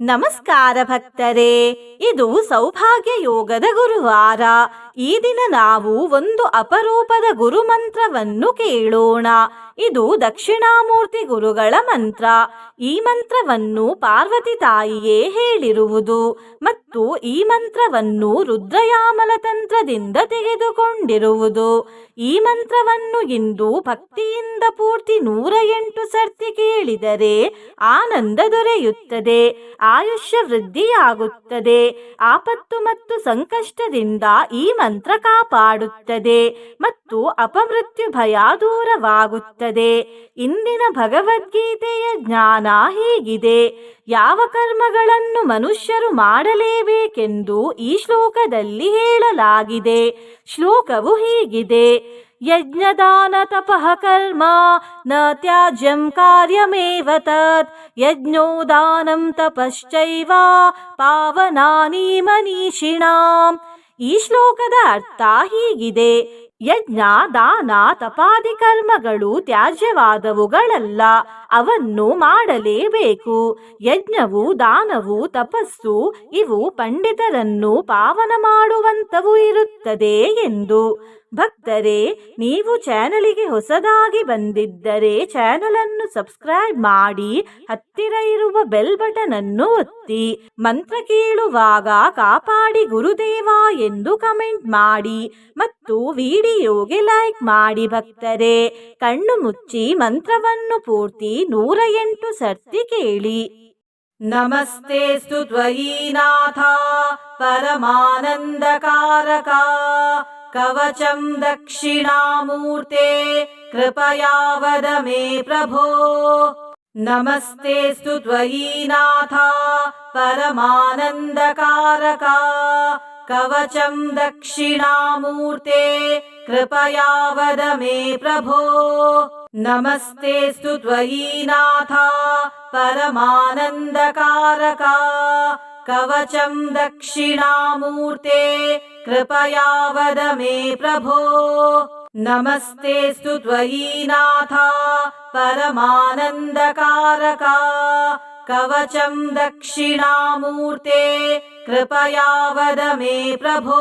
ನಮಸ್ಕಾರ ಭಕ್ತರೇ, ಇದು ಸೌಭಾಗ್ಯ ಯೋಗದ ಗುರುವಾರ. ಈ ದಿನ ನಾವು ಒಂದು ಅಪರೂಪದ ಗುರು ಮಂತ್ರವನ್ನು ಕೇಳೋಣ. ಇದು ದಕ್ಷಿಣಾಮೂರ್ತಿ ಗುರುಗಳ ಮಂತ್ರ. ಈ ಮಂತ್ರವನ್ನು ಪಾರ್ವತಿ ತಾಯಿಯೇ ಹೇಳಿರುವುದು ಮತ್ತು ಈ ಮಂತ್ರವನ್ನು ರುದ್ರಯಾಮಲ ತಂತ್ರದಿಂದ ತೆಗೆದುಕೊಂಡಿರುವುದು. ಈ ಮಂತ್ರವನ್ನು ಇಂದು ಭಕ್ತಿಯಿಂದ ಪೂರ್ತಿ ನೂರ ಎಂಟು ಸರ್ತಿ ಕೇಳಿದರೆ ಆನಂದ ದೊರೆಯುತ್ತದೆ. ಆಯುಷ್ಯ ವೃದ್ಧಿಯಾಗುತ್ತದೆ. ಆಪತ್ತು ಮತ್ತು ಸಂಕಷ್ಟದಿಂದ ಈ ಮಂತ್ರ ಕಾಪಾಡುತ್ತದೆ ಮತ್ತು ಅಪಮೃತ್ಯು ಭಯ ದೂರವಾಗುತ್ತದೆ. ಇಂದಿನ ಭಗವದ್ಗೀತೆಯ ಜ್ಞಾನ ಹೀಗಿದೆ. ಯಾವ ಕರ್ಮಗಳನ್ನು ಮನುಷ್ಯರು ಮಾಡಲೇಬೇಕೆಂದು ಈ ಶ್ಲೋಕದಲ್ಲಿ ಹೇಳಲಾಗಿದೆ. ಶ್ಲೋಕವು ಹೀಗಿದೆ. ಯಜ್ಞದಾನ ತಪಃ ಕರ್ಮ ನ ತ್ಯಾಜ್ಯಂ ಕಾರ್ಯಮೇವ ತತ್ ಯಜ್ಞೋ ದಾನಂ ತಪಶ್ಚೈವ ಪಾವನಾನಿ ಮನೀಷಿಣಾಂ ಈ ಶ್ಲೋಕದ ಅರ್ಥ ಹೀಗಿದೆ। ಯಜ್ಞ ದಾನ ತಪಾದಿ ಕರ್ಮಗಳು ತ್ಯಾಜ್ಯವಾದವುಗಳಲ್ಲ। ಅವನ್ನು ಮಾಡಲೇಬೇಕು। ಯಜ್ಞವು ದಾನವು ತಪಸ್ಸು ಇವು ಪಂಡಿತರನ್ನು ಪಾವನ ಮಾಡುವಂತವು ಇರುತ್ತದೆ ಎಂದು ಭಕ್ತರೇ, ನೀವು ಚಾನಲಿಗೆ ಹೊಸದಾಗಿ ಬಂದಿದ್ದರೆ ಚಾನಲ್ ಅನ್ನು ಸಬ್ಸ್ಕ್ರೈಬ್ ಮಾಡಿ, ಹತ್ತಿರ ಇರುವ ಬೆಲ್ ಬಟನ್ ಅನ್ನು ಒತ್ತಿ, ಮಂತ್ರ ಕೇಳುವಾಗ ಕಾಪಾಡಿ ಗುರುದೇವ ಎಂದು ಕಮೆಂಟ್ ಮಾಡಿ ಮತ್ತು ವಿಡಿಯೋಗೆ ಲೈಕ್ ಮಾಡಿ ಭಕ್ತರೇ, ಕಣ್ಣು ಮುಚ್ಚಿ ಮಂತ್ರವನ್ನು ಪೂರ್ತಿ ನೂರ ಎಂಟು ಸರ್ತಿ ಕೇಳಿ. ನಮಸ್ತೆ ತ್ವಯೀನಾಥ ಪರಮಾನಂದಕಾರಕ कवचम् दक्षिणामूर्ते कृपया वद मे प्रभो। नमस्तेऽस्तु त्वयि नाथा परमानन्दकारका। कवचम् दक्षिणामूर्ते कृपया वद मे प्रभो। नमस्तेऽस्तु त्वयि नाथा परमानन्दकारका। कवचम् दक्षिणामूर्ते कृपया वद मे प्रभो। नमस्तेऽस्तु त्वयीनाथ परमानन्दकारका। कवचं दक्षिणामूर्ते कृपया वद मे प्रभो।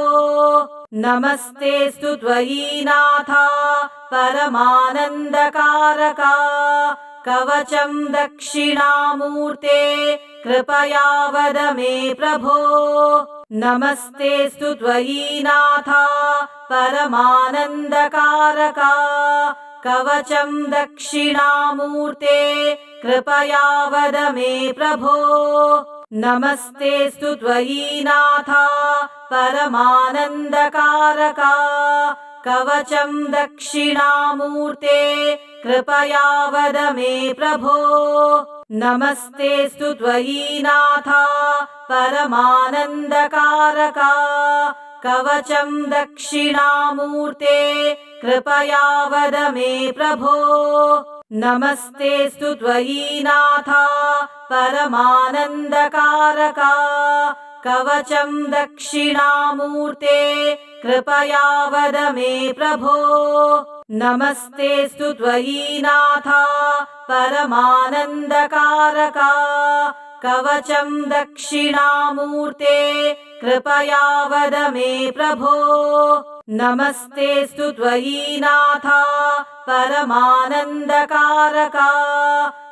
नमस्तेऽस्तु त्वयीनाथ परमानन्दकारका। कवचं दक्षिणामूर्ते कृपया वद मे प्रभो नमस्तेऽस्तु त्वयीनाथ परमानन्दकारका। कवचं दक्षिणामूर्ते कृपया वद मे प्रभो। नमस्तेऽस्तु त्वयीनाथ परमानन्दकारका कवचं दक्षिणामूर्ते कृपया वद मे प्रभो। नमस्तेऽस्तु त्वयीनाथ परमानन्दकारका। कवचं दक्षिणामूर्ते कृपया वद मे प्रभो। नमस्तेऽस्तु त्वयीनाथ परमानन्दकारका। कवचं दक्षिणामूर्ते कृपया वद मे प्रभो। नमस्तेऽस्तु त्वयीनाथ परमानन्दकारका। कवचं दक्षिणामूर्ते कृपया वद मे प्रभो। नमस्तेऽस्तु त्वयीनाथ परमानन्दकारका।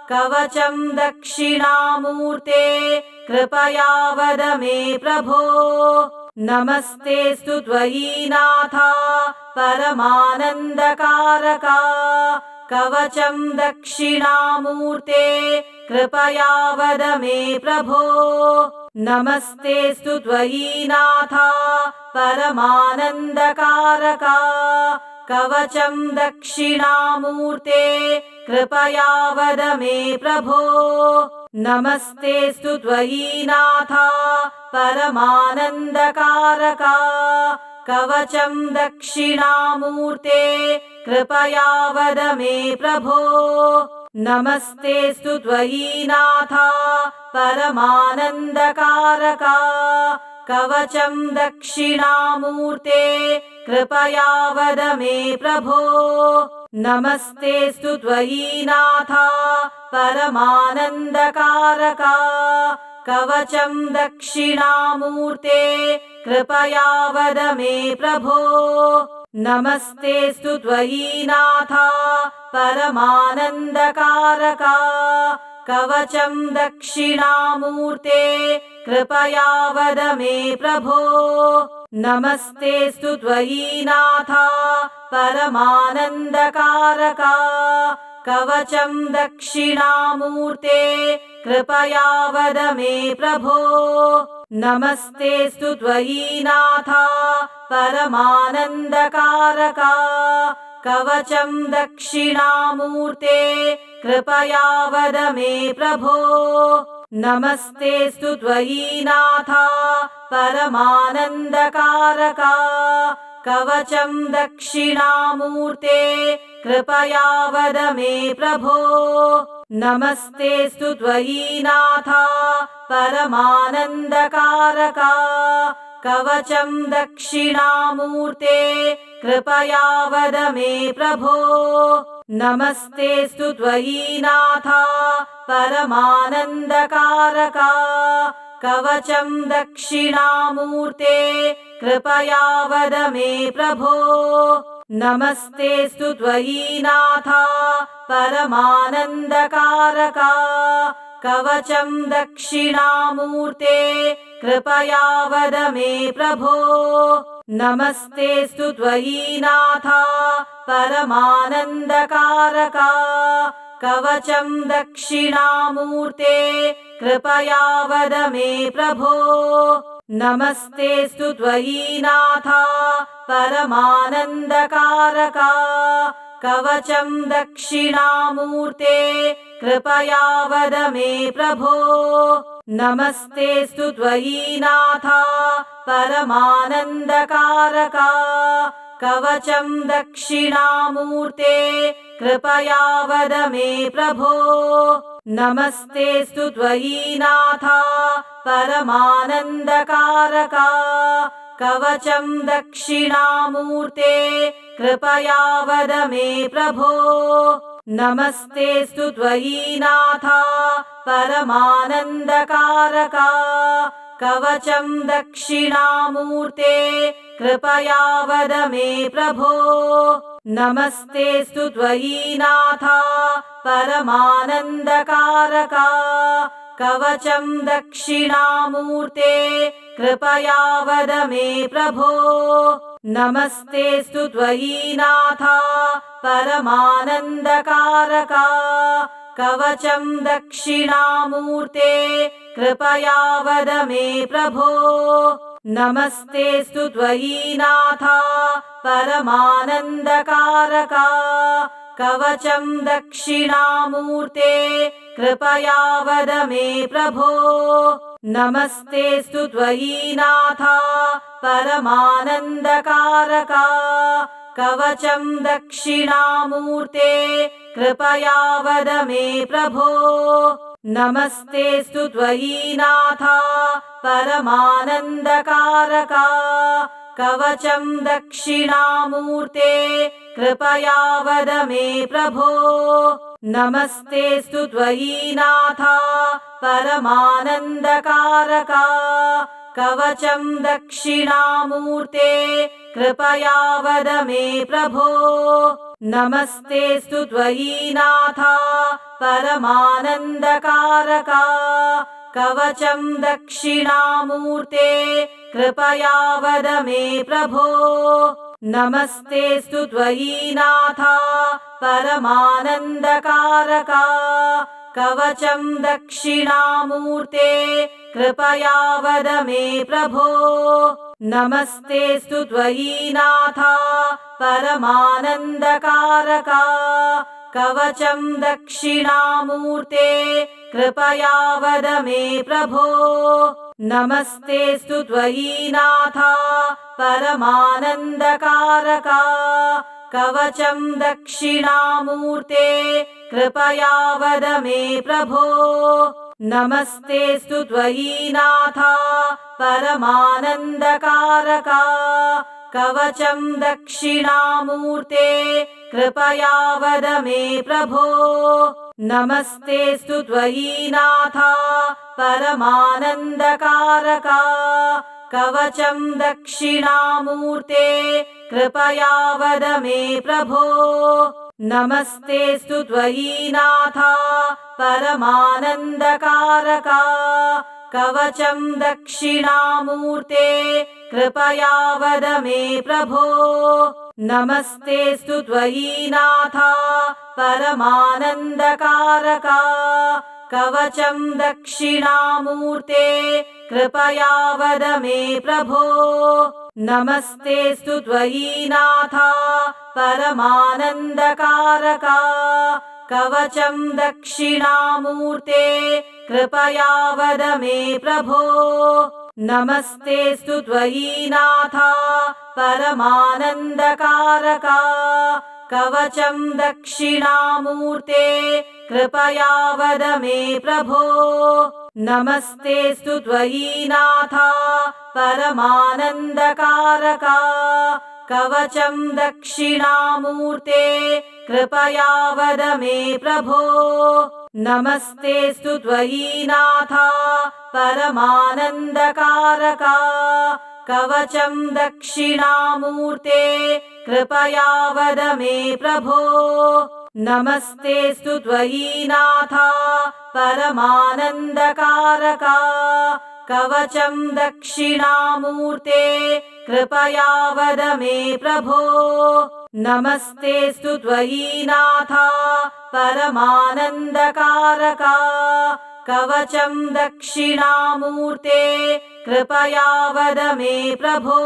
कवचं दक्षिणामूर्ते कृपया वद मे प्रभो नमस्तेऽस्तु त्वयीनाथ परमानन्दकारका। कवचं दक्षिणामूर्ते कृपया वद मे प्रभो। नमस्तेऽस्तु त्वयीनाथ परमानन्दकारका। कवचं दक्षिणामूर्ते कृपया वद मे प्रभो। नमस्तेऽस्तु त्वयीनाथ परमानन्दकारका। कवचं दक्षिणामूर्ते कृपया वद मे प्रभो। नमस्तेऽस्तु त्वयीनाथ परमानन्दकारका। कवचं दक्षिणामूर्ते कृपया वद मे प्रभो नमस्तेऽस्तु त्वयीनाथ परमानन्दकारका। कवचं दक्षिणामूर्ते कृपया वद मे प्रभो। नमस्तेऽस्तु त्वयि नाथा परमानन्दकारका। कवचं दक्षिणामूर्ते कृपया वद मे प्रभो नमस्तेऽस्तु त्वयि नाथा परमानन्दकारका। कवचं दक्षिणामूर्ते कृपया वद मे प्रभो। नमस्तेऽस्तु त्वयि नाथा परमानन्दकारका। कवचं दक्षिणामूर्ते कृपया वद मे प्रभो नमस्तेऽस्तु त्वयि नाथा परमानन्दकारका। कवचं दक्षिणामूर्ते कृपया वद मे प्रभो। नमस्तेऽस्तु त्वयि नाथा परमानन्दकारका। कवचं दक्षिणामूर्ते कृपया वद मे प्रभो नमस्तेऽस्तु त्वयि नाथा परमानन्दकारका। कवचं दक्षिणामूर्ते कृपया वद मे प्रभो। नमस्तेऽस्तु त्वयि नाथा परमानन्दकारका। कवचं दक्षिणामूर्ते कृपया वद मे प्रभो नमस्तेऽस्तु त्वयि नाथा परमानन्दकारका। कवचं दक्षिणामूर्ते कृपया वद मे प्रभो। नमस्तेऽस्तु त्वयि नाथा परमानन्दकारका। कवचं दक्षिणामूर्ते कृपया वद मे प्रभो। नमस्तेऽस्तु त्वयि नाथा परमानन्दकारका। कवचं दक्षिणामूर्ते कृपया वद मे प्रभो। नमस्तेऽस्तु त्वयि नाथा परमानन्दकारका। कवचं दक्षिणामूर्ते कृपया वद मे प्रभो नमस्तेऽस्तु त्वयि नाथा परमानन्दकारका। कवचं दक्षिणामूर्ते कृपया वद मे प्रभो। नमस्तेऽस्तु त्वयि नाथा परमानन्दकारका कवचं दक्षिणामूर्ते कृपया वद मे प्रभो। नमस्तेऽस्तु त्वयि नाथा परमानन्दकारका। कवचं दक्षिणामूर्ते कृपया वद मे प्रभो। नमस्तेऽस्तु त्वयि नाथा परमानन्दकारका। कवचं दक्षिणामूर्ते कृपया वद मे प्रभो। नमस्तेऽस्तु त्वयि नाथा परमानन्दकारका। कवचं दक्षिणामूर्ते कृपया वद मे प्रभो। नमस्तेऽस्तु त्वयि नाथा परमानन्दकारका। कवचं दक्षिणामूर्ते कृपया वद मे प्रभो नमस्तेऽस्तु त्वयि नाथा परमानन्दकारका। कवचं दक्षिणामूर्ते कृपया वद मे प्रभो। नमस्तेऽस्तु त्वयि नाथा परमानन्दकारका। कवचं दक्षिणामूर्ते कृपया वद मे प्रभो नमस्तेऽस्तु त्वयि नाथा परमानन्दकारका। कवचं दक्षिणामूर्ते कृपया वद मे प्रभो। नमस्तेऽस्तु त्वयि नाथा परमानन्दकारका। कवचं दक्षिणामूर्ते कृपया वद मे प्रभो नमस्तेऽस्तु त्वयि नाथा परमानन्दकारका। कवचं दक्षिणामूर्ते कृपया वद मे प्रभो। नमस्तेऽस्तु त्वयि नाथा परमानन्दकारका। कवचं दक्षिणामूर्ते कृपया वद मे प्रभो नमस्तेऽस्तु त्वयि नाथा परमानन्दकारका। कवचं दक्षिणामूर्ते कृपया वद मे प्रभो। नमस्तेऽस्तु त्वयि नाथा परमानन्दकारका। कवचं दक्षिणामूर्ते कृपया वद मे प्रभो। नमस्तेऽस्तु त्वयि नाथा परमानन्दकारका। कवचं दक्षिणामूर्ते कृपया वद मे प्रभो। नमस्तेऽस्तु त्वयि नाथा परमानन्दकारका। कवचं दक्षिणामूर्ते कृपया वद मे प्रभो नमस्तेऽस्तु त्वयि नाथा परमानन्दकारका। कवचं दक्षिणामूर्ते कृपया वद मे प्रभो। नमस्तेऽस्तु त्वयि नाथा परमानन्दकारका कवचं दक्षिणामूर्ते कृपया वद मे प्रभो। नमस्तेऽस्तु त्वयि नाथा परमानन्दकारका। कवचं दक्षिणामूर्ते कृपया वद मे प्रभो। नमस्तेऽस्तु त्वयि नाथा परमानन्दकारका। कवचं दक्षिणामूर्ते कृपया वद मे प्रभो। नमस्तेऽस्तु त्वयि नाथा परमानन्दकारका। कवचं दक्षिणामूर्ते कृपया वद मे प्रभो।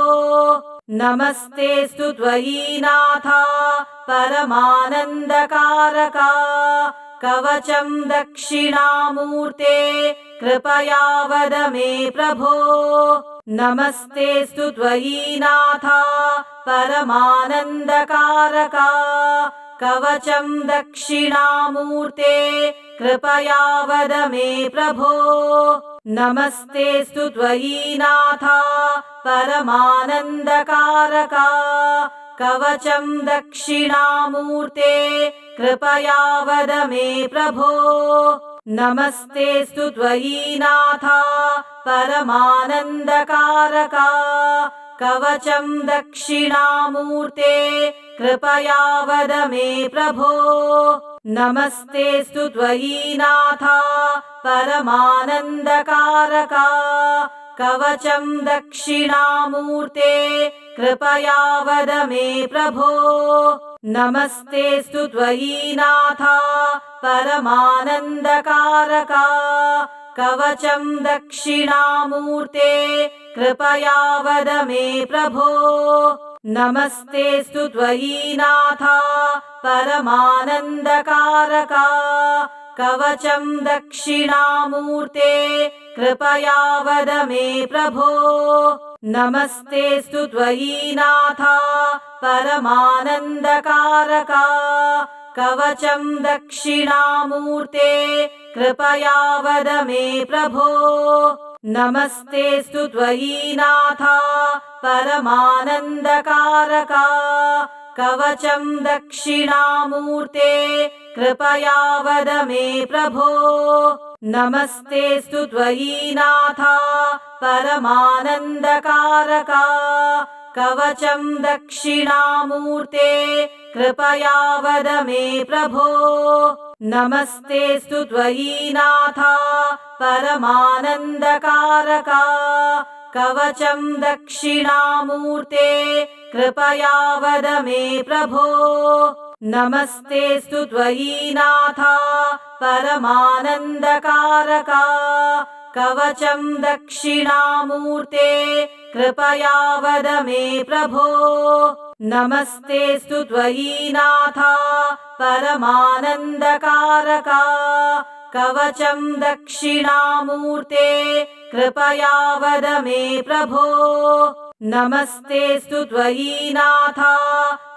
नमस्तेऽस्तु त्वयि नाथा परमानन्दकारका। कवचं दक्षिणामूर्ते कृपया वद मे प्रभो नमस्तेऽस्तु त्वयि नाथा परमानन्दकारका। कवचं दक्षिणामूर्ते कृपया वद मे प्रभो। नमस्तेऽस्तु त्वयि नाथा परमानन्दकारका। कवचं दक्षिणामूर्ते कृपया वद मे प्रभो नमस्तेऽस्तु त्वयि नाथा परमानन्दकारका। कवचं दक्षिणामूर्ते कृपया वद मे प्रभो। नमस्तेऽस्तु त्वयि नाथा परमानन्दकारका। कवचं दक्षिणामूर्ते कृपया वद मे प्रभो नमस्तेऽस्तु त्वयि नाथा परमानन्दकारका। कवचं दक्षिणामूर्ते कृपया वद मे प्रभो। नमस्तेऽस्तु त्वयि नाथा परमानन्दकारका। कवचं दक्षिणामूर्ते कृपया वद मे प्रभो नमस्तेऽस्तु त्वयि नाथा परमानन्दकारका। कवचं दक्षिणामूर्ते कृपया वद मे प्रभो। नमस्तेऽस्तु त्वयि नाथा परमानन्दकारका। कवचं दक्षिणामूर्ते कृपया वद मे प्रभो। नमस्तेऽस्तु त्वयि नाथा परमानन्दकारका। कवचं दक्षिणामूर्ते कृपया वद मे प्रभो। त्वयि नाथा परमानन्दकारका। कवचं दक्षिणामूर्ते कृपया वद मे प्रभो। त्वयि नाथा परमानन्दकारका कवचं दक्षिणामूर्ते कृपया वद मे प्रभो। नमस्तेऽस्तु त्वयि नाथा परमानन्दकारका। कवचं दक्षिणामूर्ते कृपया वद मे प्रभो। नमस्तेऽस्तु त्वयि नाथा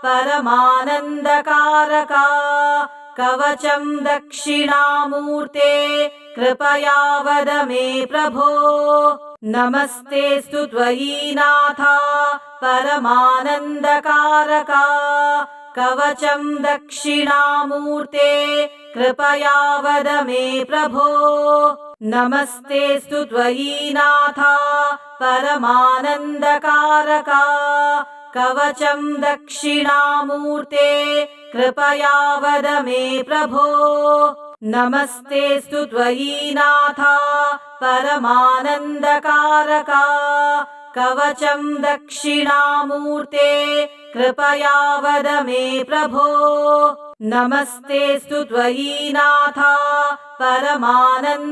परमानन्दकारका कवचं दक्षिणामूर्ते कृपया वद मे प्रभो। नमस्तेऽस्तु त्वयि नाथा परमानन्दकारका। कवचं दक्षिणामूर्ते कृपया वद मे प्रभो। नमस्तेऽस्तु त्वयि नाथा परमानन्दकारका कवचं दक्षिणामूर्ते कृपया वद मे प्रभो। नमस्तेऽस्तु त्वयि नाथा परमानन्दकारका। कवचं दक्षिणामूर्ते कृपया वद मे प्रभो। नमस्तेऽस्तु त्वयि नाथा परमानन्दकारका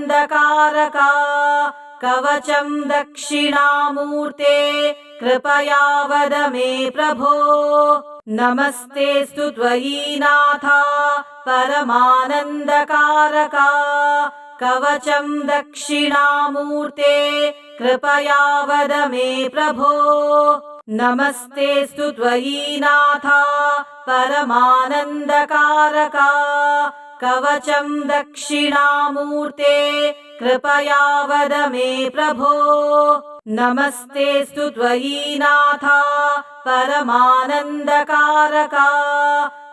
कवचं दक्षिणामूर्ते कृपया वद मे प्रभो। त्वयि नाथा परमानन्दकारका। कवचं दक्षिणामूर्ते कृपया वद मे प्रभो। नमस्तेऽस्तु त्वयि नाथा परमानन्दकारका। कवचं दक्षिणामूर्ते कृपया वद मे प्रभो। नमस्तेऽस्तु त्वयि नाथा परमानन्दकारका।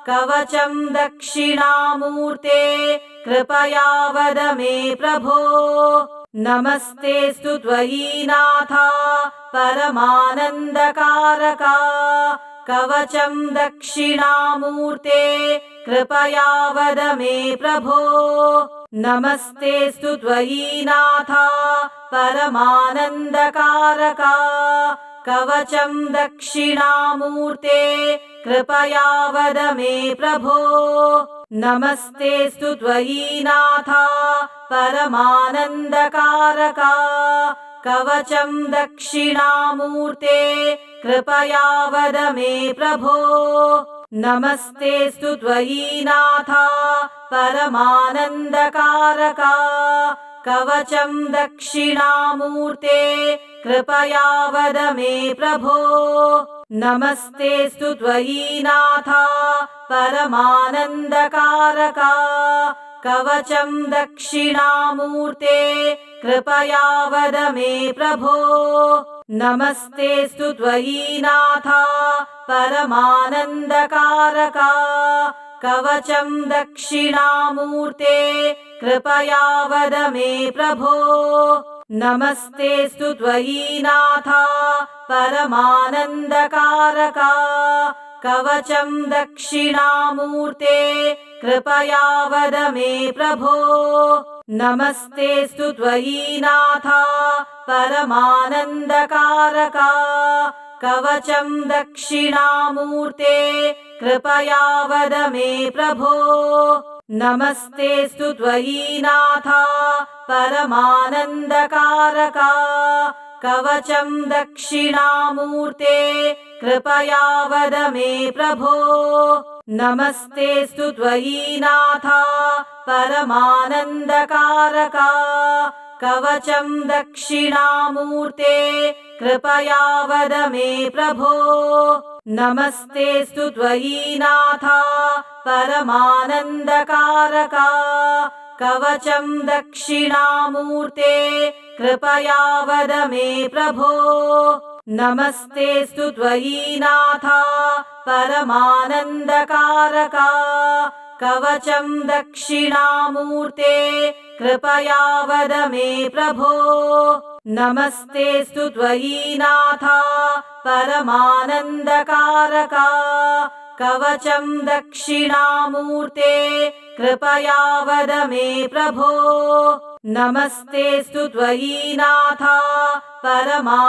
कवचं दक्षिणामूर्ते कृपया वद मे प्रभो। नमस्तेऽस्तु त्वयि नाथा परमानन्दकारका। कवचं दक्षिणामूर्ते कृपया वद मे प्रभो नमस्तेऽस्तु त्वयि नाथा परमानन्दकारका। कवचं दक्षिणामूर्ते कृपया वद मे प्रभो। नमस्तेऽस्तु त्वयि नाथा परमानन्दकारका। कवचं दक्षिणामूर्ते कृपया वद मे प्रभो नमस्तेऽस्तु त्वयि नाथा परमानन्दकारका। कवचं दक्षिणामूर्ते कृपया वद मे प्रभो। नमस्तेऽस्तु त्वयि नाथा परमानन्दकारका। कवचं दक्षिणामूर्ते कृपया वद मे प्रभो नमस्तेऽस्तु त्वयि नाथा परमानन्दकारका। कवचं दक्षिणामूर्ते कृपया वद मे प्रभो। नमस्तेऽस्तु त्वयि नाथा परमानन्दकारका। कवचं दक्षिणामूर्ते कृपया वद मे प्रभो नमस्तेऽस्तु त्वयि नाथा परमानन्दकारका। कवचं दक्षिणामूर्ते कृपया वद मे प्रभो। नमस्तेऽस्तु त्वयि नाथा परमानन्दकारका कवचं दक्षिणामूर्ते कृपया वद मे प्रभो। नमस्तेऽस्तु त्वयि नाथा परमानन्दकारका। कवचं दक्षिणामूर्ते कृपया वद मे प्रभो। नमस्तेऽस्तु त्वयि नाथा परमानन्दकारका। कवचं दक्षिणामूर्ते कृपया वद मे प्रभो। नमस्तेऽस्तु त्वयि नाथा परमानन्दकारका। कवचं दक्षिणामूर्ते कृपया वद मे प्रभो। नमस्तेऽस्तु त्वयि नाथा परमानन्दकारका। कवचं दक्षिणामूर्ते कृपया वद मे प्रभो नमस्तेऽस्तु त्वयि नाथा परमानन्दकारका।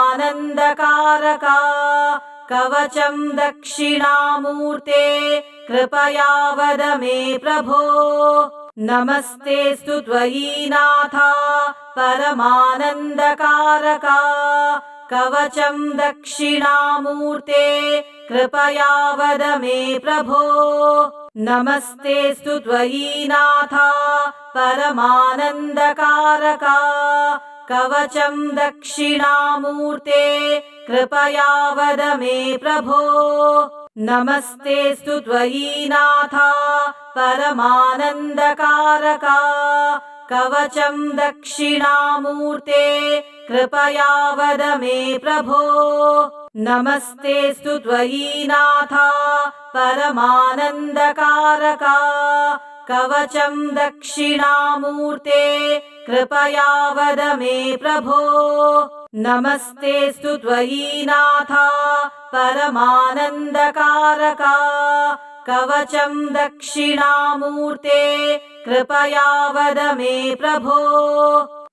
कवचं दक्षिणामूर्ते कृपया वद मे प्रभो। नमस्तेऽस्तु त्वयि नाथा परमानन्दकारका। कवचं दक्षिणामूर्ते कृपया वद मे प्रभो। नमस्तेऽस्तु त्वयि नाथा। परमानन्दकारका। कवचं दक्षिणामूर्ते। कृपया वद मे प्रभो। नमस्तेऽस्तु त्वयि नाथा। परमानन्दकारका। कवचं दक्षिणामूर्ते। कृपया वद मे प्रभो नमस्तेऽस्तु त्वयि नाथा परमानन्दकारका। कवचं दक्षिणामूर्ते कृपया वद मे प्रभो। नमस्तेऽस्तु त्वयि नाथा परमानन्दकारका। कवचं दक्षिणामूर्ते कृपया वद मे प्रभो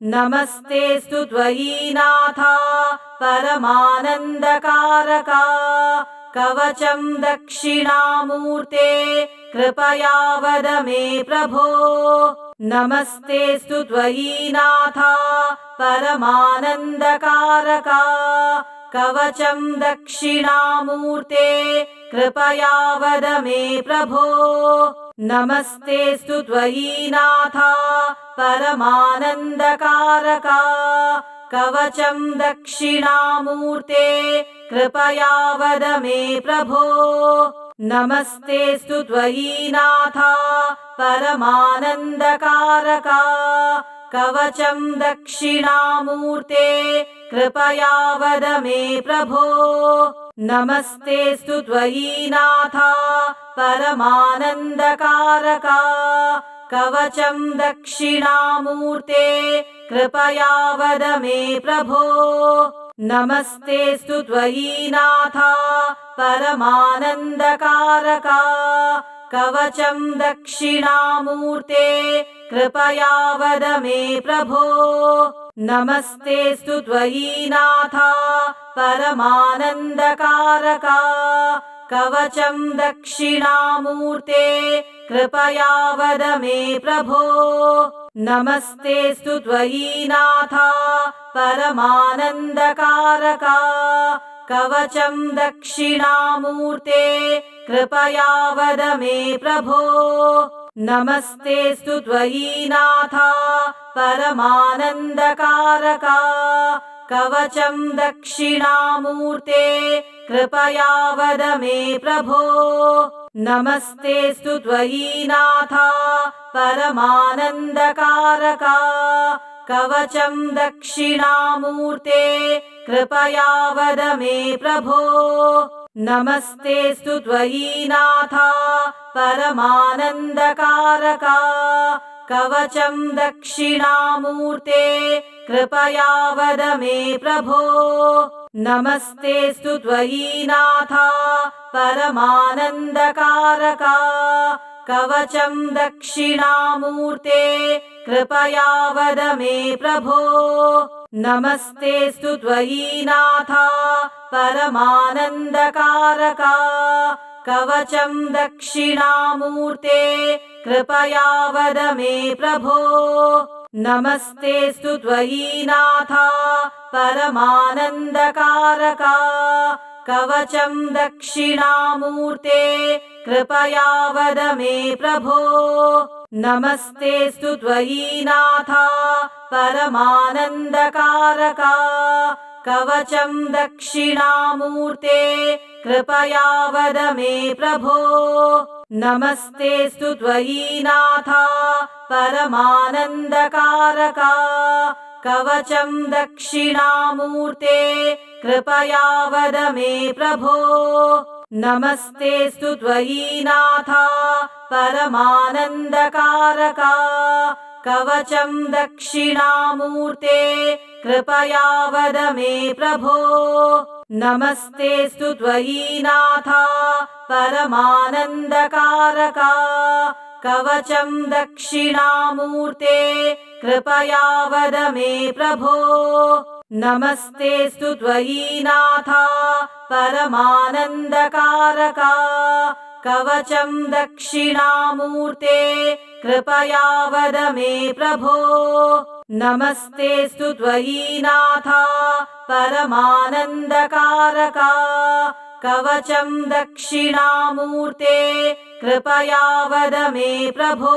नमस्तेऽस्तु त्वयि नाथा परमानन्दकारका। कवचं दक्षिणामूर्ते कृपया वद मे प्रभो। नमस्तेऽस्तु त्वयि नाथा परमानन्दकारका। कवचं दक्षिणामूर्ते कृपया वद मे प्रभो नमस्तेऽस्तु त्वयि नाथा परमानन्दकारका। कवचं दक्षिणामूर्ते कृपया वद मे प्रभो। नमस्तेऽस्तु त्वयि नाथा परमानन्दकारका। कवचं दक्षिणामूर्ते कृपया वद मे प्रभो नमस्तेऽस्तु त्वयि नाथा परमानन्दकारका। कवचं दक्षिणामूर्ते कृपया वद मे प्रभो। नमस्तेऽस्तु त्वयि नाथा परमानन्दकारका कवचं दक्षिणामूर्ते कृपया वद मे प्रभो। नमस्तेऽस्तु त्वयि नाथा परमानन्दकारका। कवचं दक्षिणामूर्ते कृपया वद मे प्रभो। नमस्तेऽस्तु त्वयि नाथा परमानन्दकारका। कवचं दक्षिणामूर्ते कृपया वद मे प्रभो। नमस्तेऽस्तु त्वयि नाथा परमानन्दकारका। कवचं दक्षिणामूर्ते कृपया वद मे प्रभो। नमस्तेऽस्तु त्वयि नाथा परमानन्दकारका। कवचं दक्षिणामूर्ते कृपया वद मे प्रभो नमस्तेऽस्तु त्वयि नाथा परमानन्दकारका। कवचं दक्षिणामूर्ते कृपया वद मे प्रभो। नमस्तेऽस्तु त्वयि नाथा परमानन्दकारका। कवचं दक्षिणामूर्ते कृपया वद मे प्रभो। नमस्तेऽस्तु त्वयि नाथा। परमानन्दकारका। कवचं दक्षिणामूर्ते। कृपया वद मे प्रभो। नमस्तेऽस्तु त्वयि नाथा। परमानन्दकारका। कवचं दक्षिणामूर्ते। कृपया वद मे प्रभो नमस्तेऽस्तु त्वयि नाथा परमानन्दकारका। कवचं दक्षिणामूर्ते कृपया वद मे प्रभो। नमस्तेऽस्तु त्वयि नाथा परमानन्दकारका। कवचं दक्षिणामूर्ते कृपया वद मे प्रभो नमस्तेऽस्तु त्वयि नाथा परमानन्दकारका। कवचं दक्षिणामूर्ते कृपया वद मे प्रभो। नमस्तेऽस्तु त्वयि नाथा परमानन्दकारका। कवचं दक्षिणामूर्ते कृपया वद मे प्रभो नमस्तेऽस्तु त्वयि नाथा परमानन्दकारका। कवचं दक्षिणामूर्ते कृपया वद मे प्रभो। नमस्तेऽस्तु त्वयि नाथा परमानन्दकारका। कवचं दक्षिणामूर्ते कृपया वद मे प्रभो